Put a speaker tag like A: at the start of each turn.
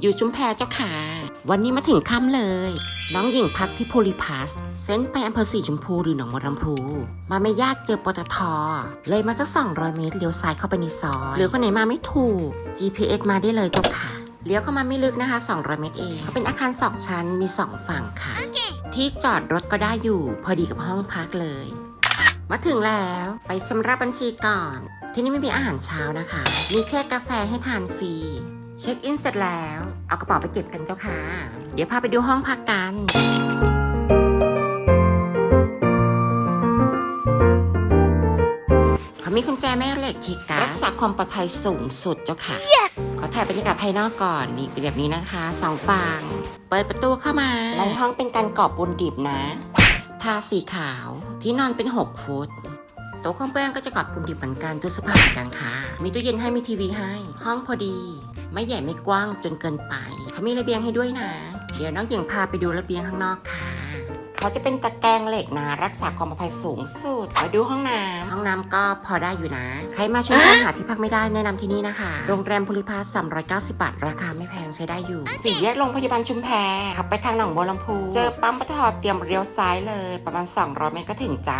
A: อยู่ชุมแพเจ้าค่ะ วันนี้มาถึงค่ำเลย น้องหญิงพักที่โพลิพัสเส้นไปอำเภอสีชมพูหรือหนองบัวลำพู มาไม่ยากเจอปตท เลยมาสัก 200 เมตรเลี้ยวซ้ายเข้าไปในซอย หรือคนไหนมาไม่ถูก GPS มาได้เลยเจ้าค่ะ เลี้ยวเข้ามาไม่ลึกนะคะ 200 เมตรเองเขาเป็นอาคาร2ชั้นมี 2 ฝั่งค่ะที่จอดรถก็ได้อยู่ พอดีกับห้องพักเลย มาถึงแล้วไปชำระบัญชีก่อน ที่นี่ไม่มีอาหารเช้านะคะ มีแค่กาแฟให้ทานฟรี เช็คอินเสร็จแล้ว เอากระเป๋าไปเก็บกันเจ้าค่ะ เดี๋ยวพาไปดูห้องพักกันเขามีกุญแจแม่เหล็กคีย์การ์ดรักษาความปลอดภัยสูงสุดเจ้าค่ะ yes ขอถ่ายบรรยากาศภายนอกก่อนนี่เป็นแบบนี้นะคะสองฝั่งเปิดประตูเข้ามา ในห้องเป็นการกรอบปูนดิบนะ ทาสีขาวที่นอนเป็น 6 ฟุต โต๊ะเครื่องแป้งก็จะกรอบปูนดิบเหมือนกันตู้เสื้อผ้าเหมือนกันค่ะ มีตู้เย็นให้มีทีวีให้ ห้องพอดี ไม่ใหญ่ไม่กว้างจนเกินไป เขามีระเบียงให้ด้วยนะ เดี๋ยวน้องหญิงพาไปดูระเบียงข้างนอกค่ะเขาจะเป็นตะแกรงเหล็กนะ รักษาความปลอดภัยสูงสุดมาดูห้องน้ำห้องน้ำก็พอได้อยู่นะ ใครมาช่วยหาที่พักไม่ได้แนะนำที่นี่นะคะ โรงแรมภูริพาส390 บาท ราคาไม่แพงใช้ได้อยู่ สี่แยกโรงพยาบาลชุมแพขับไปทางหนองบัวลำพู เจอปั๊มปตทเตรียมเลี้ยวซ้ายเลย ประมาณ 200 เมตรก็ถึงจ้า